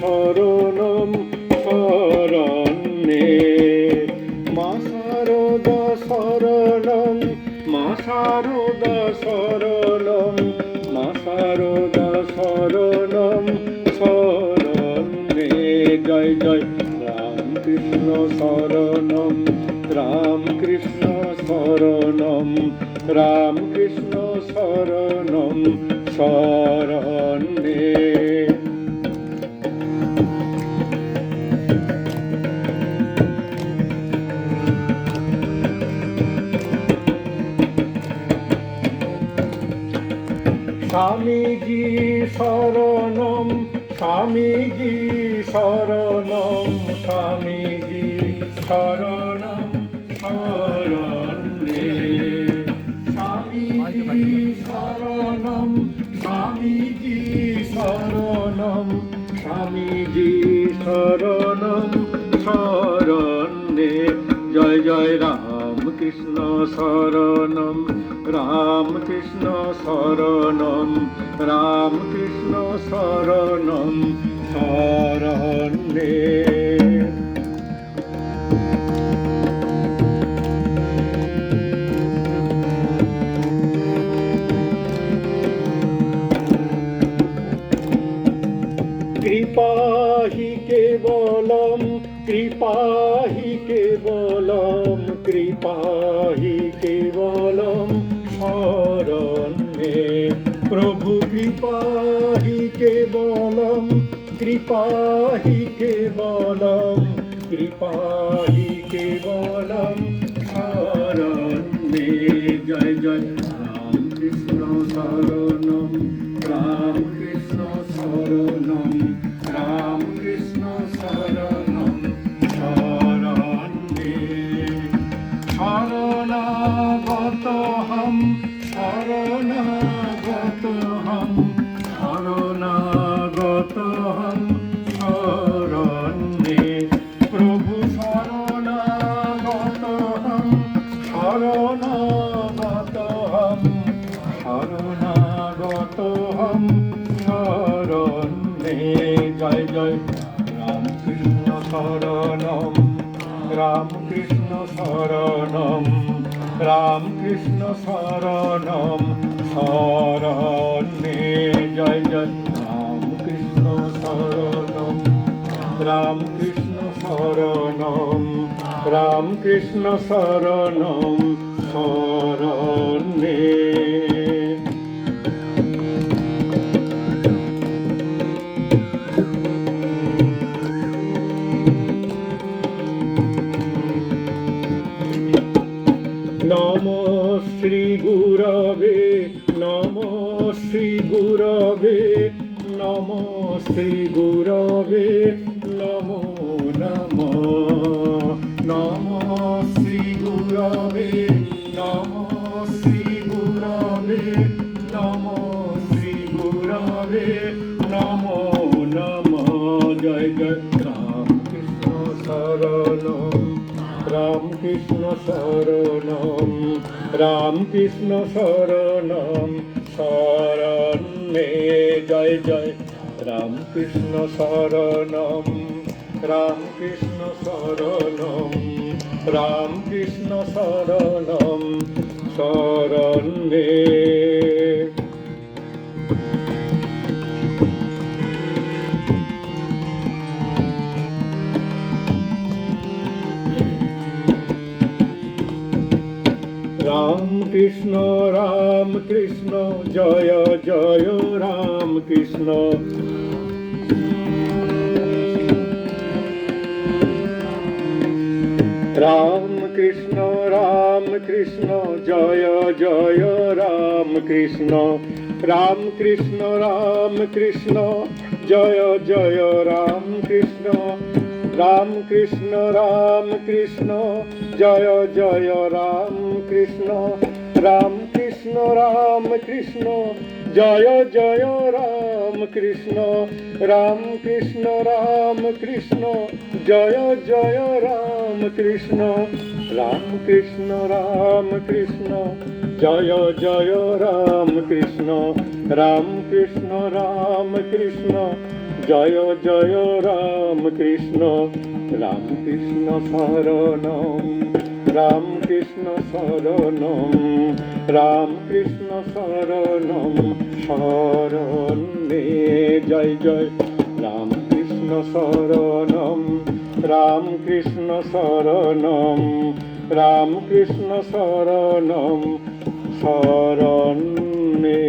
শরণম শরণ্যে। মা সারদা শরণম, মা সারদা শরণম, মা সারদা শরণম শরণ্যে। জয় জয়, রামকৃষ্ণ শরণম রামকৃষ্ণ শরণম রামকৃষ্ণ শরণম শরণ্যে স্বামীজি শরণম স্বামীজি শরণম স্বামীজি শরণম শরণে স্বামীজি শরণম স্বামীজি শরণম স্বামীজি শরণম কৃষ্ণ শরণম রাম কৃষ্ণ শরণম রাম কৃষ্ণ শরণম শরণে। কৃপাহি কেবলম কৃপাহি কেবলম শরণ্যে। প্রভু কৃপাহি কেবলম কৃপাহি কেবলম কৃপাহি কেবলম শরণ্যে। জয় জয় রাম কৃষ্ণ শরণম রাম কৃষ্ণ শরণম। শরণাগতহম শরণে। প্রভু শরণাগতহম শরণাগতহম শরণাগতহম শরণে। জয় জয়। রামকৃষ্ণ শরণম রামকৃষ্ণ শরণম রামকৃষ্ণ শরণম, শরণে। জয় জয়। শরণম। রামকৃষ্ণ শরণম রামকৃষ্ণ শরণম শরণে। নম শ্রী গুরবে নম শ্রী গুরবে নম শ্রী গুরবে নম নম। নম শ্রী গুরবে, নম শ্রী গুরবে, নম শ্রী গুরবে, নম নম। জয় জয় রামকৃষ্ণ শরণম রামকৃষ্ণ শরণম রামকৃষ্ণ শরণম, শরণে জয় জয়। রামকৃষ্ণ শরণম রামকৃষ্ণ শরণম রামকৃষ্ণ শরণম শরণে রাম কৃষ্ণ রাম কৃষ্ণ, জয় জয় রাম কৃষ্ণ। রাম কৃষ্ণ রাম কৃষ্ণ, জয় জয় রাম কৃষ্ণ। রাম কৃষ্ণ রাম কৃষ্ণ, জয় জয় রাম কৃষ্ণ। রাম কৃষ্ণ রাম কৃষ্ণ জয় জয় রাম কৃষ্ণ রাম কৃষ্ণ রাম কৃষ্ণ জয় জয় রাম কৃষ্ণ রাম কৃষ্ণ রাম কৃষ্ণ জয় জয় রাম কৃষ্ণ রাম কৃষ্ণ রাম কৃষ্ণ জয় জয় রাম কৃষ্ণ রাম কৃষ্ণ রাম কৃষ্ণ জয় জয় রাম কৃষ্ণ রাম কৃষ্ণ শরণম, রাম কৃষ্ণ শরণম, রাম কৃষ্ণ শরণম, শরণে জয় জয়, রাম কৃষ্ণ শরণম, রাম কৃষ্ণ শরণম, রাম কৃষ্ণ শরণম, শরণে